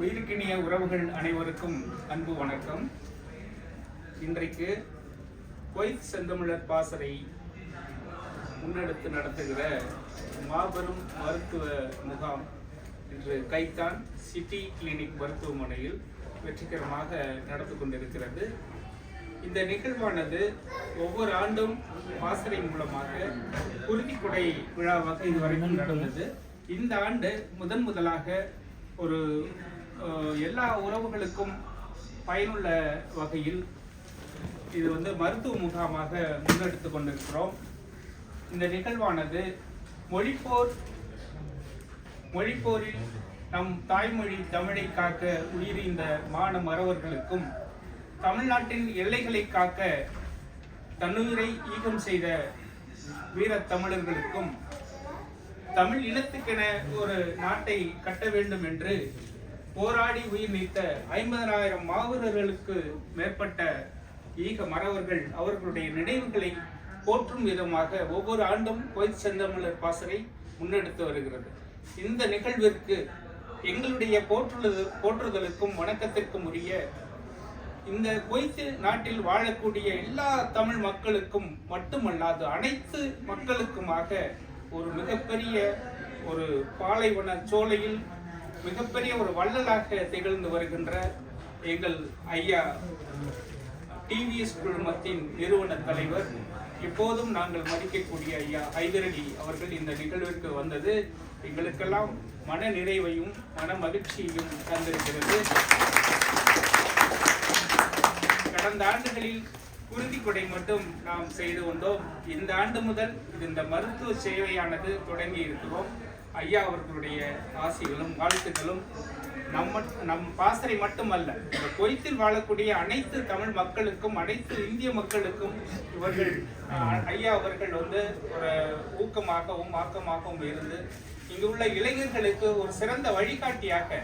உயிருக்கினிய உறவுகள் அனைவருக்கும் அன்பு வணக்கம். இன்றைக்கு கொய்த் செந்தமிழர் பாசறை முன்னெடுத்து நடத்துகிற மாபெரும் மருத்துவ முகாம் இன்று கைத்தான் சிட்டி கிளினிக் மருத்துவமனையில் வெற்றிகரமாக நடந்து கொண்டிருக்கிறது. இந்த நிகழ்வானது ஒவ்வொரு ஆண்டும் பாசறை மூலமாக குருதிக்குடை விழாவாக இதுவரைக்கும் நடந்தது. இந்த ஆண்டு முதன் முதலாக ஒரு எல்லா உறவுகளுக்கும் பயனுள்ள வகையில் இது வந்து மருத்துவ முகாமாக முன்னெடுத்து கொண்டிருக்கிறோம். இந்த நிகழ்வானது மொழிப்போர் மொழிப்போரில் நம் தாய்மொழி தமிழை காக்க உயிரிந்த மான மறவர்களுக்கும் தமிழ்நாட்டின் எல்லைகளை காக்க தன்னுயிரை ஈகம் செய்த வீர தமிழர்களுக்கும் தமிழ் இனத்துக்கென ஒரு நாட்டை கட்ட வேண்டும் என்று போராடி உயிர் நீத்த ஐம்பதனாயிரம் மாவீரர்களுக்கு மேற்பட்ட ஈக மறவர்கள் அவர்களுடைய நினைவுகளை போற்றும் விதமாக ஒவ்வொரு ஆண்டும் கோயில் செந்தமிழர் பாசறை முன்னெடுத்து வருகிறது. இந்த நிகழ்விற்கு எங்களுடைய போற்றுதல் போற்றுதலுக்கும் வணக்கத்திற்கும் உரிய இந்த கொய்த்து நாட்டில் வாழக்கூடிய எல்லா தமிழ் மக்களுக்கும் மட்டுமல்லாது அனைத்து மக்களுக்குமாக ஒரு மிகப்பெரிய ஒரு பாலைவன சோலையில் மிகப்பெரிய ஒரு வள்ளலாக திகழ்ந்து வருகின்ற எங்கள் ஐயா டிவிஎஸ் குழுமத்தின் நிறுவன தலைவர். இப்போதும் நாங்கள் மதிக்கக்கூடிய ஐயா ஹைதரலி அவர்கள் இந்த நிகழ்விற்கு வந்தது. எங்களுக்கெல்லாம் மன நிறைவையும் மன மகிழ்ச்சியையும் தந்திருக்கிறது. கடந்த ஆண்டுகளில் குருதி கொடை மட்டும் நாம் செய்து வந்தோம். இந்த ஆண்டு முதல் இது இந்த மருத்துவ சேவையானது தொடங்கி இருக்கிறோம். ஐயா அவர்களுடைய ஆசிகளும் வாழ்த்துக்களும் நம்ம நம் பாசறை மட்டுமல்ல இந்த கொய்த்தில் வாழக்கூடிய அனைத்து தமிழ் மக்களுக்கும் அனைத்து இந்திய மக்களுக்கும் இவர்கள் ஐயா அவர்கள் வந்து ஒரு ஊக்கமாகவும் ஆக்கமாகவும் இருந்து இங்குள்ள இளைஞர்களுக்கு ஒரு சிறந்த வழிகாட்டியாக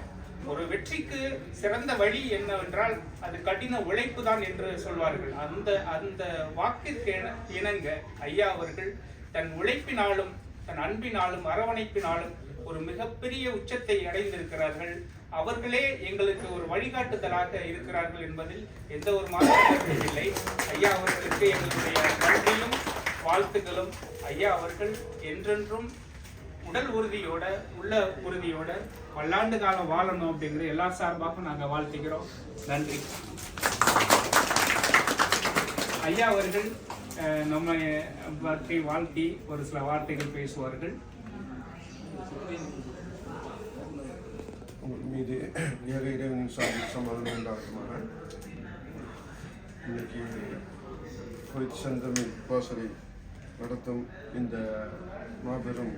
ஒரு வெற்றிக்கு சிறந்த வழி என்னவென்றால் அது கடின உழைப்பு தான் என்று சொல்வார்கள். அந்த அந்த வாக்கிற்கு இணங்க ஐயா அவர்கள் தன் உழைப்பினாலும் தன் அன்பினாலும் அரவணைப்பினாலும் ஒரு மிகப்பெரிய உச்சத்தை அடைந்திருக்கிறார்கள். அவர்களே எங்களுக்கு ஒரு வழிகாட்டுதலாக இருக்கிறார்கள் என்பதில் எந்த ஒரு மாற்றமும் இல்லை. ஐயா அவர்களுக்கு எங்களுடைய நன்றியும் வாழ்த்துக்களும் ஐயா அவர்கள் என்றென்றும் உடல் உறுதியோட உள்ள உறுதியோட பல்லாண்டு காலம் வாழணும் அப்படிங்கிற எல்லா சார்பாகவும் நாங்கள் வாழ்த்துக்கிறோம் நன்றி. ஐயா அவர்கள் நம்ம பற்றி வாழ்த்தி ஒரு சில வார்த்தைகள் பேசுவார்கள். மீது ஏக இறைவனின் சார்பில் சமாதானம் உண்டாகுமாக இன்னைக்கு குறித்து செந்தமிழ் பாசறை நடத்தும் இந்த மாபெரும்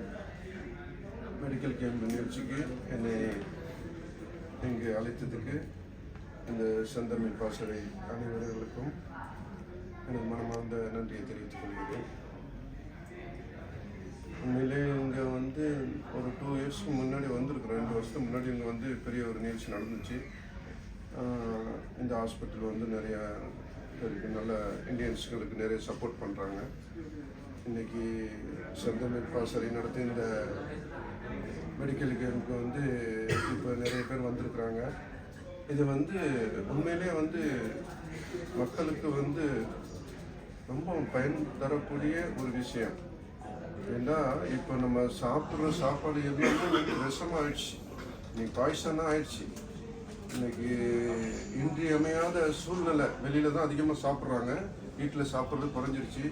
மெடிக்கல் கேம்ப் நிகழ்ச்சிக்கு என்னை இங்கு அழைத்ததுக்கு இந்த செந்தமிழ் பாசறை அனைவர்களுக்கும் எனது மனமார்ந்த நன்றியை தெரிவித்துக் கொள்கிறேன். உண்மையிலே இங்கே வந்து ஒரு டூ இயர்ஸ்க்கு முன்னாடி வந்திருக்கிறோம் ரெண்டு வருஷத்துக்கு முன்னாடி இங்கே வந்து பெரிய ஒரு நிகழ்ச்சி நடந்துச்சு. இந்த ஹாஸ்பிட்டல் வந்து நிறைய பேருக்கு நல்ல இந்தியன்ஸுகளுக்கு நிறைய சப்போர்ட் பண்ணுறாங்க இன்னைக்கு செந்தமிப்பா சரி நடத்தி இந்த மெடிக்கல் கேமுக்கு வந்து இப்போ நிறைய பேர் வந்திருக்கிறாங்க. இது வந்து உண்மையிலே வந்து மக்களுக்கு வந்து ரொம்ப பயன் தரக்கூடிய ஒரு விஷயம். ஏன்னா இப்போ நம்ம சாப்பிட்ற சாப்பாடு எதுவுமே வந்து விஷமாயிடுச்சு. இன்னைக்கு பாய்சனாக ஆயிடுச்சு. இன்னைக்கு இன்றியமையாத சூழ்நிலை. வெளியில தான் அதிகமாக சாப்பிட்றாங்க. வீட்டில் சாப்பிட்றது குறைஞ்சிருச்சு.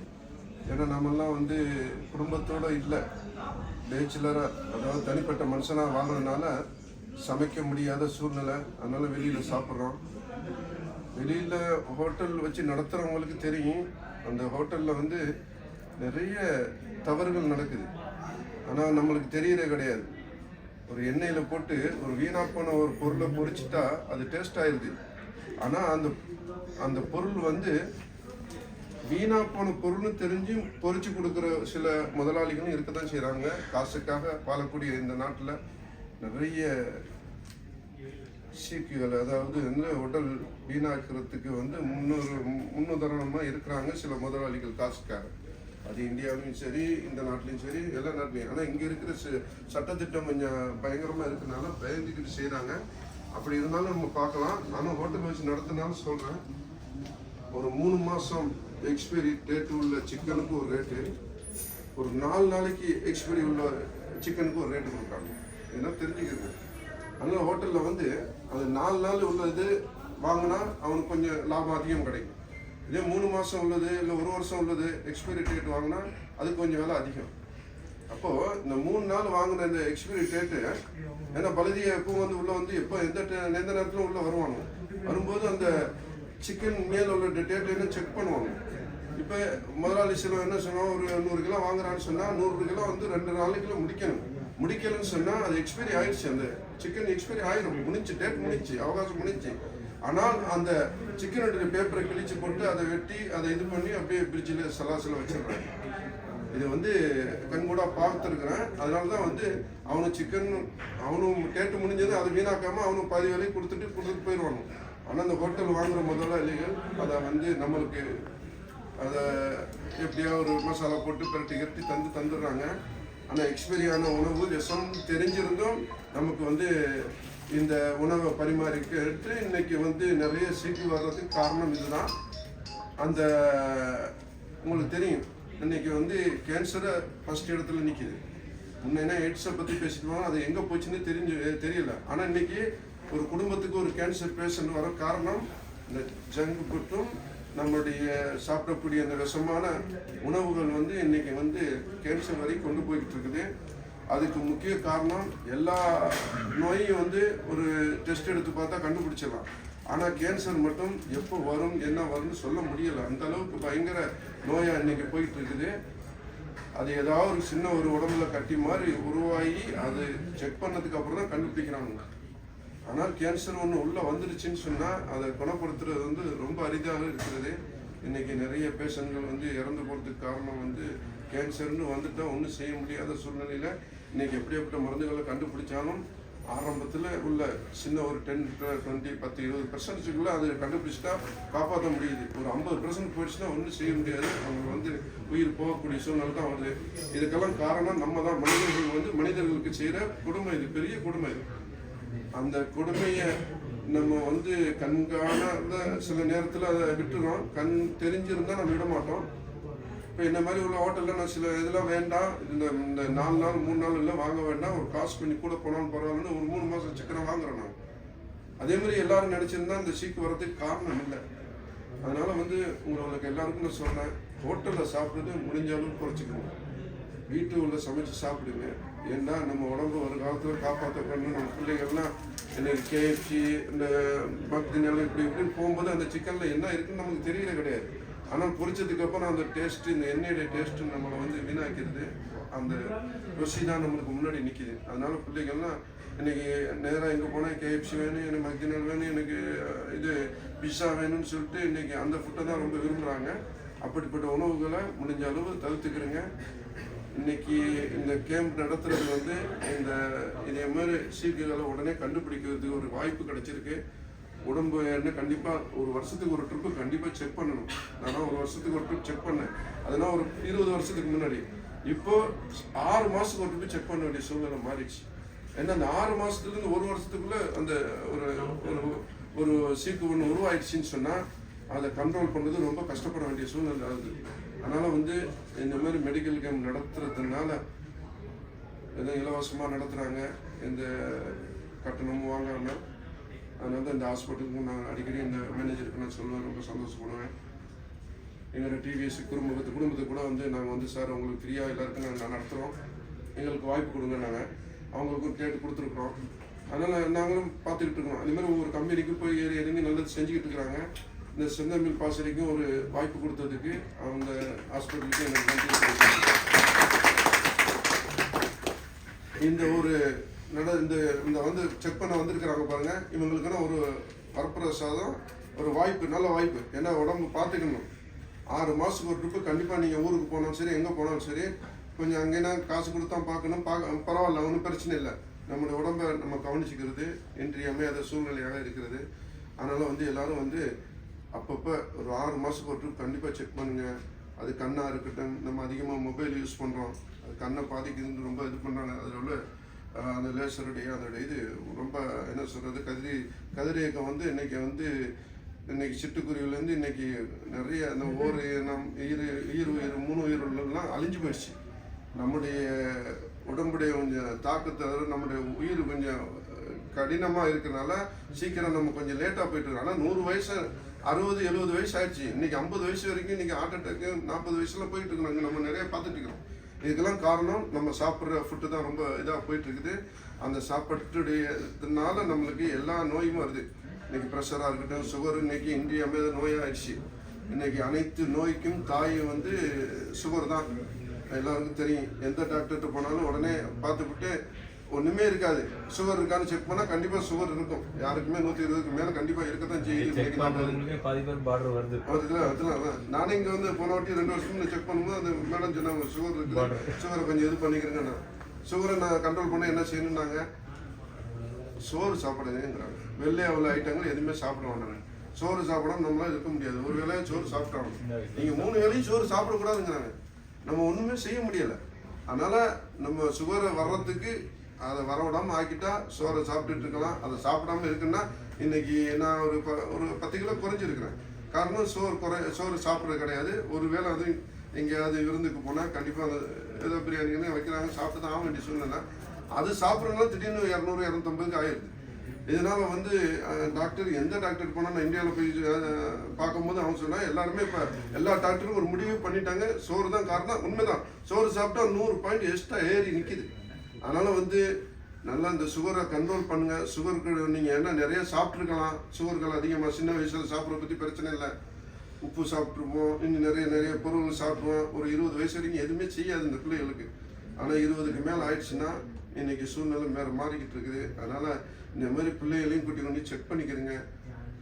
ஏன்னா நம்மெல்லாம் வந்து குடும்பத்தோடு இல்லை. பேச்சுலராக அதாவது தனிப்பட்ட மனுஷனாக வாழ்றதுனால சமைக்க முடியாத சூழ்நிலை. அதனால் வெளியில் சாப்பிட்றோம். வெளியில் ஹோட்டல் வச்சு நடத்துகிறவங்களுக்கு தெரியும். அந்த ஹோட்டலில் வந்து நிறைய தவறுகள் நடக்குது. ஆனால் நம்மளுக்கு தெரியறே கிடையாது. ஒரு எண்ணெயில் போட்டு ஒரு வீணாக போன ஒரு பொருளை பொரிச்சிட்டா அது டேஸ்ட் ஆயிடுது ஆனால் அந்த அந்த பொருள் வந்து வீணாக போன பொருள்னு தெரிஞ்சு பொறிச்சு கொடுக்குற சில முதலாளிகளும் இருக்க தான் செய்கிறாங்க காசுக்காக வாழக்கூடிய இந்த நாட்டில் நிறைய சீக்குகள் அதாவது வந்து உடல் வீணாக்கிறதுக்கு வந்து முன்னொரு முன்னுதாரணமாக இருக்கிறாங்க சில முதலாளிகள் காசுக்காக அது இந்தியாவிலையும் சரி இந்த நாட்டிலையும் சரி எல்லா நாட்டிலையும் ஆனால் இங்கே இருக்கிற ச- சட்டத்திட்டம் கொஞ்சம் பயங்கரமாக இருக்கிறனால பயந்துக்கிட்டு செய்கிறாங்க அப்படி இருந்தாலும் நம்ம பார்க்கலாம். நானும் ஹோட்டல் வச்சு நடத்தினாலும் சொல்கிறேன் ஒரு மூணு மாதம் எக்ஸ்பைரி டேட் உள்ள சிக்கனுக்கு ஒரு ரேட்டு ஒரு நாலு நாளைக்கு எக்ஸ்பைரி உள்ள சிக்கனுக்கு ஒரு ரேட்டு கொடுக்குறாங்க. இதெல்லாம் தெரிஞ்சுக்கிறது. அதனால் ஹோட்டலில் வந்து அது நாலு நாள் உள்ளது வாங்கினா அவனுக்கு கொஞ்சம் லாபம் அதிகம் கிடைக்கும். இதே மூணு மாதம் உள்ளது இல்லை ஒரு வருஷம் உள்ளது எக்ஸ்பைரி டேட் வாங்கினா அதுக்கு கொஞ்சம் விலை அதிகம். அப்போது இந்த மூணு நாள் வாங்கின இந்த எக்ஸ்பைரி டேட்டு ஏன்னா பழுதிய எப்போ வந்து உள்ளே வந்து எப்போ எந்த டே- எந்த நேரத்தில் உள்ளே வருவானோ வரும்போது அந்த சிக்கன் மேல் உள்ள டேட் என்ன செக் பண்ணுவாங்க. இப்போ முதலாளி சில என்ன சொன்னால் ஒரு நூறு கிலோ வாங்குறான்னு சொன்னால் நூறு கிலோ வந்து ரெண்டு நாளைக்குள்ள முடிக்கணும். முடிக்கலன்னு சொன்னால் அது எக்ஸ்பைரி ஆயிடுச்சு அந்த சிக்கன் எக்ஸ்பைரி ஆயிரும். முடிஞ்சு டேட் முடிஞ்சு அவகாசம் முடிஞ்சு. ஆனால் அந்த சிக்கனுடைய பேப்பரை கிழிச்சு போட்டு அதை வெட்டி அதை இது பண்ணி அப்படியே பிரிட்ஜில் சலாசில் வச்சிடுறாங்க. இது வந்து கண்கூடா பார்த்துருக்குறேன். அதனால தான் வந்து அவனும் சிக்கன் அவனும் டேட்டு முடிஞ்சது அதை வீணாக்காமல் அவனும் பாதி வேலையை கொடுத்துட்டு கொடுத்துட்டு போயிடுவானு ஆனால் அந்த ஹோட்டல் வாங்குற முதலாளிகள் அதை வந்து நம்மளுக்கு அதை எப்படியா ஒரு மசாலா போட்டு பிரட்டி கட்டி தந்து தந்துடுறாங்க. ஆனால் எக்ஸ்பைரியான உணவு விஷம் தெரிஞ்சிருந்தும் நமக்கு வந்து இந்த உணவை பரிமாறிக்கிட்டு இன்னைக்கு வந்து நிறைய சீட்டு வர்றதுக்கு காரணம் இதுதான். அந்த உங்களுக்கு தெரியும் இன்னைக்கு வந்து கேன்சரை ஃபர்ஸ்ட் இடத்துல நிற்கிது முன்ன எய்ட்ஸை பற்றி பேசிட்டு அது எங்கே போச்சுன்னு தெரிஞ்சு தெரியல. ஆனால் இன்னைக்கு ஒரு குடும்பத்துக்கு ஒரு கேன்சர் பேஷண்ட் வர காரணம் இந்த ஜங்க் மற்றும் நம்மளுடைய சாப்பிடக்கூடிய அந்த விஷமான உணவுகள் வந்து இன்னைக்கு வந்து கேன்சர் வரை கொண்டு போய்கிட்டு இருக்குது. அதுக்கு முக்கிய காரணம் எல்லா நோயையும் வந்து ஒரு டெஸ்ட் எடுத்து பார்த்தா கண்டுபிடிச்சிடலாம். ஆனால் கேன்சர் மட்டும் எப்போ வரும் என்ன வரும்னு சொல்ல முடியலை. அந்த அளவுக்கு பயங்கர நோயாக இன்னைக்கு போயிட்டு இருக்குது. அது ஏதாவது ஒரு சின்ன ஒரு உடம்புல கட்டி மாதிரி உருவாகி அது செக் பண்ணதுக்கு அப்புறம் தான் கண்டுபிடிக்கிறாங்க. ஆனால் கேன்சர் ஒன்று உள்ளே வந்துருச்சுன்னு சொன்னால் அதை குணப்படுத்துறது வந்து ரொம்ப அரிதாக இருக்கிறது. இன்றைக்கி நிறைய பேஷண்ட்கள் வந்து இறந்து போகிறதுக்கு காரணம் வந்து கேன்சர்னு வந்துட்டால் ஒன்றும் செய்ய முடியாத சூழ்நிலையில் இன்றைக்கி எப்படியாப்பட்ட மருந்துகளை கண்டுபிடிச்சாலும் ஆரம்பத்தில் உள்ள சின்ன ஒரு டென் டுவெண்ட்டி பத்து இருபது பர்சன்டேஜுக்குள்ளே அதை கண்டுபிடிச்சிட்டா காப்பாற்ற முடியுது. ஒரு ஐம்பது பர்சன்ட் போயிடுச்சுன்னா ஒன்றும் செய்ய முடியாது. அவங்க வந்து உயிர் போகக்கூடிய சூழ்நிலை தான் வருது. இதுக்கெல்லாம் காரணம் நம்ம தான். மனிதர்கள் வந்து மனிதர்களுக்கு செய்கிற கொடுமை இது பெரிய கொடுமை இது. அந்த கொடுமையை நம்ம வந்து கண்காணாத சில நேரத்தில் அதை விட்டுறோம். கண் தெரிஞ்சிருந்தால் நம்ம விட மாட்டோம். இப்போ இந்த மாதிரி உள்ள ஹோட்டலில் நான் சில இதெல்லாம் வேண்டாம் இந்த இந்த நாலு நாள் மூணு நாள் இல்லை வாங்க வேண்டாம். ஒரு காசு பண்ணி கூட போனாலும் பரவாயில்லன்னு ஒரு மூணு மாதம் சிக்கனம் வாங்குறோம் நான் அதே மாதிரி எல்லாரும் நினச்சிருந்தா இந்த சீக்கு வர்றதுக்கு காரணம் இல்லை. அதனால் வந்து உங்களுக்கு எல்லாருக்கும் நான் சொன்னேன் ஹோட்டலில் சாப்பிட்றது முடிஞ்ச அளவுக்கு குறைச்சிக்கணும் வீட்டு உள்ள சமைச்சு சாப்பிடுங்க ஏன்னா நம்ம உடம்பு ஒரு காலத்தில் காப்பாற்றப்படணும் நம்ம பிள்ளைகள்லாம் இன்னைக்கு கேஎஃப்சி இந்த பக்தி இப்படி இப்படின்னு போகும்போது அந்த சிக்கனில் என்ன இருக்குன்னு நமக்கு தெரியல கிடையாது. ஆனால் பொரிச்சதுக்கப்புறம் அந்த டேஸ்ட்டு இந்த எண்ணெயோட டேஸ்ட்டு நம்மளை வந்து வீணாக்கிறது அந்த ருசி தான் நம்மளுக்கு முன்னாடி நிற்கிது அதனால பிள்ளைகள்லாம் இன்னைக்கு நேராக எங்கே போனால் கேஎஃப்சி வேணும் எனக்கு மக்தினால் வேணும் எனக்கு இது பிஸ்ஸா வேணும்னு சொல்லிட்டு இன்னைக்கு அந்த ஃபுட்டை தான் ரொம்ப விரும்புகிறாங்க அப்படிப்பட்ட உணவுகளை முடிஞ்ச அளவு தவிர்த்துக்கிறேங்க. இன்னைக்கு இந்த கேம்ப் நடத்துறது வந்து இந்த இதே மாதிரி சீக்குகளை உடனே கண்டுபிடிக்கிறதுக்கு ஒரு வாய்ப்பு கிடைச்சிருக்கு. உடம்பு என்ன கண்டிப்பாக ஒரு வருஷத்துக்கு ஒரு ட்ரிப்பு கண்டிப்பாக செக் பண்ணணும். நான் ஒரு வருஷத்துக்கு ஒரு ட்ரிப் செக் பண்ணேன். அதெல்லாம் ஒரு இருபது வருஷத்துக்கு முன்னாடி. இப்போ ஆறு மாதத்துக்கு ஒரு ட்ரிப்பு செக் பண்ண வேண்டிய சூழ்நிலை மாறிடுச்சு. ஏன்னா அந்த ஆறு மாதத்துலேருந்து ஒரு வருஷத்துக்குள்ள அந்த ஒரு ஒரு ஒரு சீக்கு ஒன்று உருவாயிடுச்சின்னு சொன்னால் அதை கண்ட்ரோல் பண்ணுறது ரொம்ப கஷ்டப்பட வேண்டிய சூழ்நிலை ஆகுது. அதனால் வந்து இந்த மாதிரி மெடிக்கல் கேம்ப் நடத்துறதுனால எதுவும் இலவசமாக நடத்துகிறாங்க எந்த கட்டணமும் வாங்காமல் அதனால தான் இந்த ஹாஸ்பிட்டலுக்கும் நான் அடிக்கடி இந்த மேனேஜருக்கு நான் சொல்லுவேன். ரொம்ப சந்தோஷப்படுவேன். எங்களோட டிவிஎஸ் குடும்பத்து குடும்பத்துக்கு கூட வந்து நாங்கள் வந்து சார் உங்களுக்கு ஃப்ரீயாக எல்லாருக்கும் நாங்கள் நடத்துகிறோம் எங்களுக்கு வாய்ப்பு கொடுங்க நாங்கள் அவங்களுக்கும் கேட்டு கொடுத்துருக்குறோம். அதனால் நாங்களும் பார்த்துக்கிட்டு இருக்கோம். அதே மாதிரி ஒவ்வொரு கம்பெனிக்கும் போய் ஏறி இறங்கி நல்லது செஞ்சுக்கிட்டு இருக்கிறாங்க. இந்த செந்தமிழ் பாசறைக்கும் ஒரு வாய்ப்பு கொடுத்ததுக்கு அவங்க ஹாஸ்பிட்டலுக்கு எனக்கு நன்றி இந்த ஒரு நட இந்த இந்த வந்து செக் பண்ண வந்திருக்கிறாங்க பாருங்க. இவங்களுக்குன்னா ஒரு வரப்பிரசாதம் ஒரு வாய்ப்பு நல்ல வாய்ப்பு. ஏன்னா உடம்பு பார்த்துக்கணும். ஆறு மாதத்துக்கு ஒரு ட்ரிப்பு கண்டிப்பாக நீங்கள் ஊருக்கு போனாலும் சரி எங்கே போனாலும் சரி கொஞ்சம் அங்கேனா காசு கொடுத்தா பார்க்கணும். பார்க்க பரவாயில்ல ஒன்றும் பிரச்சனை இல்லை. நம்மளுடைய உடம்பை நம்ம கவனிச்சுக்கிறது இன்றியமையாத சூழ்நிலையாக இருக்கிறது. அதனால் வந்து எல்லாரும் வந்து அப்பப்போ ஒரு ஆறு மாதத்துக்கு ஒரு ட்ரிப் கண்டிப்பாக செக் பண்ணுங்கள் அது கண்ணாக இருக்கட்டும் நம்ம அதிகமாக மொபைல் யூஸ் பண்ணுறோம் அது கண்ணை பாதிக்குதுன்னு ரொம்ப இது பண்ணுறாங்க அதில் உள்ள அந்த லேசருடைய அதோட இது ரொம்ப என்ன சொல்கிறது கதிரி கதிரியக்கம் வந்து இன்னைக்கு வந்து இன்னைக்கு சிட்டுக்குருவிலேருந்து இன்னைக்கு நிறைய அந்த ஓர் இனம் ஈர் ஈர் உயிர் மூணு உயிரெல்லாம் அழிஞ்சு போயிடுச்சு. நம்முடைய உடம்புடைய கொஞ்சம் தாக்கத்தை நம்முடைய உயிர் கொஞ்சம் கடினமாக இருக்கிறனால சீக்கிரம் நம்ம கொஞ்சம் லேட்டாக போயிட்டு ஆனால் நூறு வயசு அறுபது எழுபது வயசு ஆயிடுச்சு இன்னைக்கு ஐம்பது வயசு வரைக்கும் இன்னைக்கு ஹார்ட் அட்டாக்கு நாற்பது வயசுல போயிட்டு இருக்கிறாங்க நம்ம நிறைய பார்த்துட்டு இருக்கிறோம் இதுக்கெல்லாம் காரணம் நம்ம சாப்பிட்ற ஃபுட்டு தான் ரொம்ப இதாக போயிட்டு இருக்குது. அந்த சாப்பாட்டுடையதுனால நம்மளுக்கு எல்லா நோயும் வருது. இன்னைக்கு ப்ரெஷராக இருக்கட்டும் சுகர் இன்னைக்கு இந்தியா மீது நோயாகிடுச்சு இன்னைக்கு அனைத்து நோய்க்கும் தாய் வந்து சுகர் தான். எல்லாருக்கும் தெரியும். எந்த டாக்டர்கிட்ட போனாலும் உடனே பார்த்துக்கிட்டு ஒன்றுமே இருக்காது. சுகர் இருக்கான்னு செக் பண்ணால் கண்டிப்பாக சுகர் இருக்கும். யாருக்குமே நூற்றி இருபதுக்கு மேலே கண்டிப்பாக இருக்க தான் செய்யுது பாதி பேர் பார்டர் வருது. நானே இங்க வந்து போன வாட்டி ரெண்டு வருஷம் செக் பண்ணும்போது அந்த மேடம் சொன்னாங்க சுகர் இருக்குது. சுகரை கொஞ்சம் இது பண்ணிக்கிறேங்க சுகரை நான் கண்ட்ரோல் பண்ண என்ன செய்யணும்னாங்க சோறு சாப்பிடுங்கிறாங்க வெள்ளை அவ்வளோ ஐட்டங்கள் எதுவுமே சாப்பிட வேண்டாங்க சோறு சாப்பிடாம நம்மளால இருக்க முடியாது. ஒரு வேளையை சோறு சாப்பிட்டாங்க நீங்க மூணு வேளையும் சோறு சாப்பிடக்கூடாதுங்கிறாங்க. நம்ம ஒண்ணுமே செய்ய முடியல. அதனால நம்ம சுகரை வர்றதுக்கு அதை வர விடாமல் ஆக்கிட்டா சோறை சாப்பிட்டுட்டு இருக்கலாம். அதை சாப்பிடாம இருக்குன்னா இன்னைக்கு நான் ஒரு ப- ஒரு பத்து கிலோ குறைஞ்சிருக்கிறேன். காரணம் சோறு குறை சோறு சாப்பிட்றது கிடையாது. ஒருவேளை அது எங்கேயாவது விருந்துக்கு போனால் கண்டிப்பாக அந்த ஏதோ பிரியாணின்னு வைக்கிறாங்க சாப்பிட்டு தான் ஆக வேண்டிய சூழ்நிலை. அது சாப்பிட்றதுனால திடீர்னு இரநூறு இரநூத்தம்பதுக்கு ஆயிடுது. இதனால் வந்து டாக்டர் எந்த டாக்டர் போனால் நான் இந்தியாவில் போய் பார்க்கும்போது அவன் சொன்னால் எல்லாருமே இப்போ எல்லா டாக்டரும் ஒரு முடிவு பண்ணிட்டாங்க. சோறு தான் காரணம். உண்மைதான். சோறு சாப்பிட்டா நூறு பாயிண்ட் எக்ஸ்ட்ரா ஏறி நிற்கிது அதனால் வந்து நல்லா இந்த சுகரை கண்ட்ரோல் பண்ணுங்கள் சுகருக்கு நீங்கள் என்ன நிறைய சாப்பிட்ருக்கலாம் சுகர்கள் அதிகமாக சின்ன வயசில் சாப்பிட்ற பற்றி பிரச்சனை இல்லை. உப்பு சாப்பிட்ருப்போம் இன்னும் நிறைய நிறைய பொருள் சாப்பிடுவோம் ஒரு இருபது வயசு வரைக்கும் எதுவுமே செய்யாது இந்த பிள்ளைகளுக்கு. ஆனால் இருபதுக்கு மேலே ஆயிடுச்சுன்னா இன்றைக்கி சூழ்நிலை வேறு மாறிக்கிட்டு இருக்குது. அதனால் இந்த மாதிரி பிள்ளைகளையும் கூட்டி கொண்டு செக் பண்ணிக்கிறேங்க.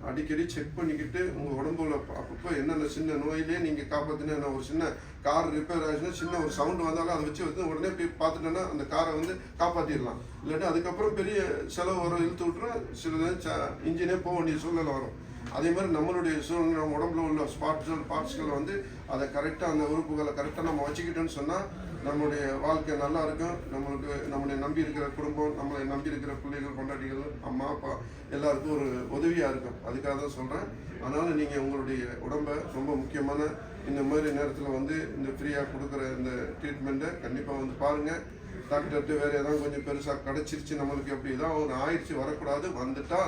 அடிக்கடி செக் பண்ணிக்கிட்டு உங்கள் உடம்புல அப்பப்போ என்னென்ன சின்ன நோயிலே நீங்கள் காப்பாற்றினா ஒரு சின்ன கார் ரிப்பேர் ஆகிடுச்சுன்னா சின்ன ஒரு சவுண்டு வந்தாலும் அதை வச்சு வந்து உடனே போய் பார்த்துட்டோன்னா அந்த காரை வந்து காப்பாற்றிடலாம் இல்லாட்டி அதுக்கப்புறம் பெரிய செலவு வரும் இழுத்து விட்டுரும் சில இன்ஜினே போக வேண்டிய சூழ்நிலை வரும். அதே மாதிரி நம்மளுடைய சூழ்நிலை நம்ம உடம்புல உள்ள ஸ்பாட்ஸ் பார்ட்ஸ்களை வந்து அதை கரெக்டாக அந்த உறுப்புகளை கரெக்டாக நம்ம வச்சுக்கிட்டோன்னு சொன்னால் நம்முடைய வாழ்க்கை நல்லா இருக்கும் நம்மளுக்கு நம்மளை நம்பி இருக்கிற குடும்பம் நம்மளை நம்பி இருக்கிற பிள்ளைகள் கொண்டாட்டிகள் அம்மா அப்பா எல்லாருக்கும் ஒரு உதவியாக இருக்கும். அதுக்காக தான் சொல்கிறேன் அதனால் நீங்கள் உங்களுடைய உடம்பை ரொம்ப முக்கியமான இந்த மாதிரி நேரத்தில் வந்து இந்த ஃப்ரீயாக கொடுக்குற இந்த ட்ரீட்மெண்ட்டை கண்டிப்பாக வந்து பாருங்கள் டாக்டர்கிட்ட வேறு ஏதாவது கொஞ்சம் பெருசாக கிடச்சிருச்சு நம்மளுக்கு எப்படி தான் ஒரு ஆயிடுச்சு வரக்கூடாது வந்துட்டா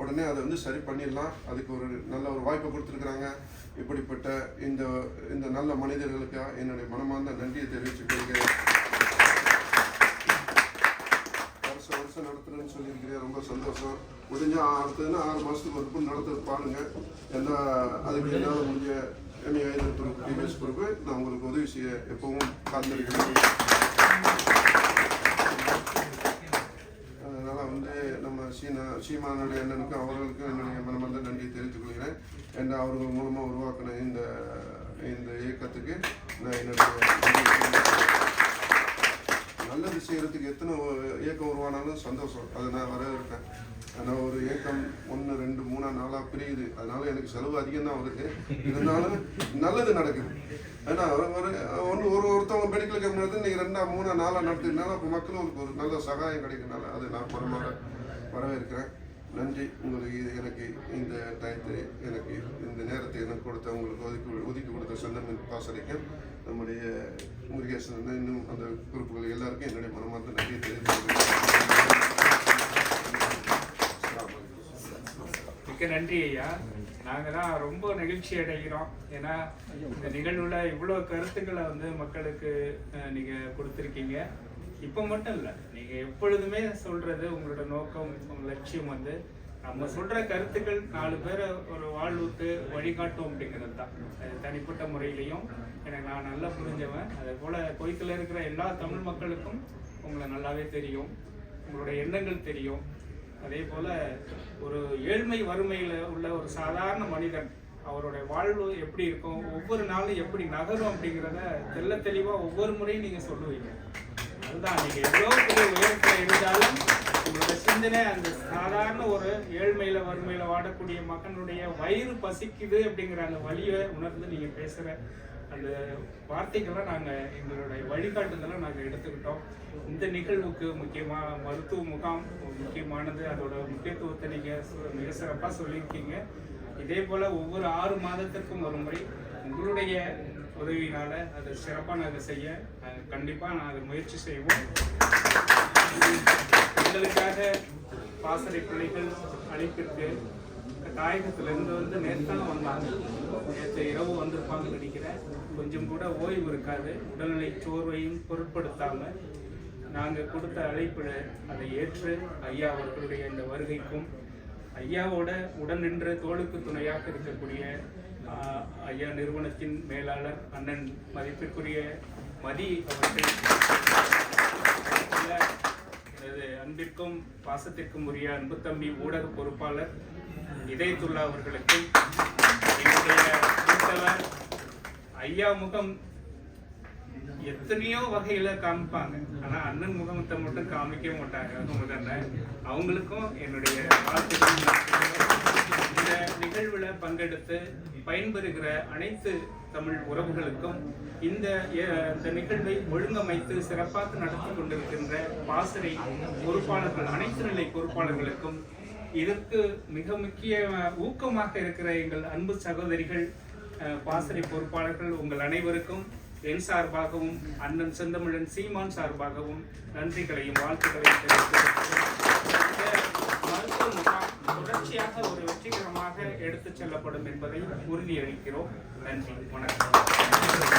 உடனே அதை வந்து சரி பண்ணிடலாம். அதுக்கு ஒரு நல்ல ஒரு வாய்ப்பை கொடுத்துருக்குறாங்க. இப்படிப்பட்ட இந்த இந்த நல்ல மனிதர்களுக்கு என்னுடைய மனமார்ந்த நன்றியை தெரிவித்துக் கொள்கிறேன். வருஷம் வருஷம் நடத்துறேன்னு சொல்லியிருக்கிறேன் ரொம்ப சந்தோஷம். முடிஞ்சா அடுத்ததுன்னா ஆறு மாதத்துக்கு ஒரு பொண்ணு நடத்துறது பாருங்க. எல்லா அதுக்கு என்னால் முடிஞ்ச எம்ஏ ஐநூறு பொறுப்பு டிவிஎஸ் பொறுப்பு நான் உங்களுக்கு உதவி செய்ய எப்பவும் காத்திருக்கிறேன். அதனால் வந்து நம்ம சீனா சீமானுடைய அண்ணனுக்கும் அவர்களுக்கும் என்னுடைய மனமார்ந்த நன்றியை தெரிவித்துக் கொள்கிறேன். என்ற அவர்கள் மூலமாக உருவாக்கின இந்த இந்த இயக்கத்துக்கு நான் என்னுடைய நல்லது செய்கிறதுக்கு எத்தனை இயக்கம் உருவானாலும் சந்தோஷம். அதை நான் வரவேற்பேன் ஆனால் ஒரு இயக்கம் ஒன்று ரெண்டு மூணா நாளாக பிரியுது. அதனால எனக்கு செலவு அதிகம் தான் வருது. இருந்தாலும் நல்லது நடக்குது. ஏன்னா ஒரு ஒன்று ஒரு ஒருத்தவங்க மெடிக்கல் கேம்ப் நடத்தி நீங்கள் ரெண்டா மூணா நாளாக நடத்தினால அப்போ மக்களுக்கு ஒரு நல்ல சகாயம் கிடைக்கிறனால அது நான் பரமாக வரவேற்கிறேன். நன்றி. உங்களுக்கு இது எனக்கு இந்த டயத்தை எனக்கு இந்த நேரத்தை எனக்கு கொடுத்த உங்களுக்கு ஒதுக்கி ஒதுக்கி கொடுத்த சொந்தம் பாசறைக்கும் நம்முடைய முருகேசன் இன்னும் அந்த குறிப்புகள் எல்லாருக்கும் என்னுடைய மனமார்ந்த நன்றியை தெரிவித்துக்கிறேன் மிக்க நன்றி ஐயா. நாங்கள் தான் ரொம்ப நெகிழ்ச்சி அடைகிறோம். ஏன்னா இந்த நிகழ்வில் இவ்வளோ கருத்துக்களை வந்து மக்களுக்கு நீங்கள் கொடுத்துருக்கீங்க. இப்போ மட்டும் இல்லை. நீங்கள் எப்பொழுதுமே சொல்கிறது உங்களோட நோக்கம் உங்கள் லட்சியம் வந்து நம்ம சொல்கிற கருத்துக்கள் நாலு பேரை ஒரு வாழ்வுக்கு வழிகாட்டும் அப்படிங்கிறது தான். அது தனிப்பட்ட முறையிலையும் எனக்கு நான் நல்லா புரிஞ்சவன். அதே போல் கொய்த்தில் இருக்கிற எல்லா தமிழ் மக்களுக்கும் உங்களை நல்லாவே தெரியும். உங்களோட எண்ணங்கள் தெரியும். அதே போல் ஒரு ஏழ்மை வறுமையில் உள்ள ஒரு சாதாரண மனிதன் அவருடைய வாழ்வு எப்படி இருக்கும் ஒவ்வொரு நாளும் எப்படி நகரும் அப்படிங்கிறத தெல்ல தெளிவாக ஒவ்வொரு முறையும் நீங்கள் சொல்லுவீங்க. அதுதான் நீங்க எவ்வளவு பெரிய உயரத்துல இருந்தாலும் உங்களோட சிந்தனை அந்த சாதாரண ஒரு ஏழ்மையில வறுமையில வாடக்கூடிய மக்களுடைய வயிறு பசிக்குது அப்படிங்கிற அந்த வழியை உணர்ந்து நீங்க பேசுற அந்த வார்த்தைகள்லாம் நாங்கள் எங்களுடைய வழிகாட்டுதெல்லாம் நாங்கள் எடுத்துக்கிட்டோம். இந்த நிகழ்வுக்கு முக்கியமாக மருத்துவ முகாம் முக்கியமானது. அதோட முக்கியத்துவத்தை நீங்கள் மிக சிறப்பாக சொல்லியிருக்கீங்க. இதே போல் ஒவ்வொரு ஆறு மாதத்திற்கும் ஒரு முறை உங்களுடைய உதவியினால அதை சிறப்பாக நாங்கள் செய்ய கண்டிப்பாக கண்டிப்பாக அதை முயற்சி செய்வோம். எங்களுக்காக பாசறை பிள்ளைகள் அழைப்பிற்கு தாயகத்திலிருந்து வந்து நேர்த்தான வந்தாங்க. நேற்று இரவு வந்திருப்பாங்கன்னு நினைக்கிறேன். கொஞ்சம் கூட ஓய்வு இருக்காது. உடல்நிலை சோர்வையும் பொருட்படுத்தாமல் நாங்கள் கொடுத்த அழைப்பில் அதை ஏற்று ஐயா அவர்களுடைய இந்த வருகைக்கும் ஐயாவோட உடன் நின்று தோளுக்கு துணையாக இருக்கக்கூடிய ஐயா நிறுவனத்தின் மேலாளர் அண்ணன் மதிப்பிற்குரிய மதி அவர்கள் எனது அன்பிற்கும் பாசத்திற்கும் உரிய அன்பு தம்பி ஊடக பொறுப்பாளர் இதயத்துல்லா அவர்களுக்கும் என்னுடைய மூத்தவர் ஐயா முகம் எத்தனையோ வகையில காமிப்பாங்க. ஆனா அண்ணன் முகத்தை மட்டும் காமிக்க மாட்டாங்க. முதல்ல அவங்களுக்கும் என்னுடைய வாழ்த்துக்கள். இந்த நிகழ்வில் பங்கெடுத்து பயன்பெறுகிற அனைத்து தமிழ் உறவுகளுக்கும் இந்த இந்த நிகழ்வை ஒழுங்கமைத்து சிறப்பாக நடத்தி கொண்டிருக்கின்ற பாசறை பொறுப்பாளர்கள் அனைத்து நிலை பொறுப்பாளர்களுக்கும் இதற்கு மிக முக்கிய ஊக்கமாக இருக்கிற எங்கள் அன்பு சகோதரிகள் பாசறை பொறுப்பாளர்கள் உங்கள் அனைவருக்கும் என் சார்பாகவும் அண்ணன் செந்தமிழன் சீமான் சார்பாகவும் நன்றிகளையும் வாழ்த்துக்களையும் தெரிவித்துக் இந்த முகாம் தொடர்ச்சியாக ஒரு வெற்றிகரமாக எடுத்துச் செல்லப்படும் என்பதையும் உறுதியளிக்கிறோம். நன்றி. வணக்கம்.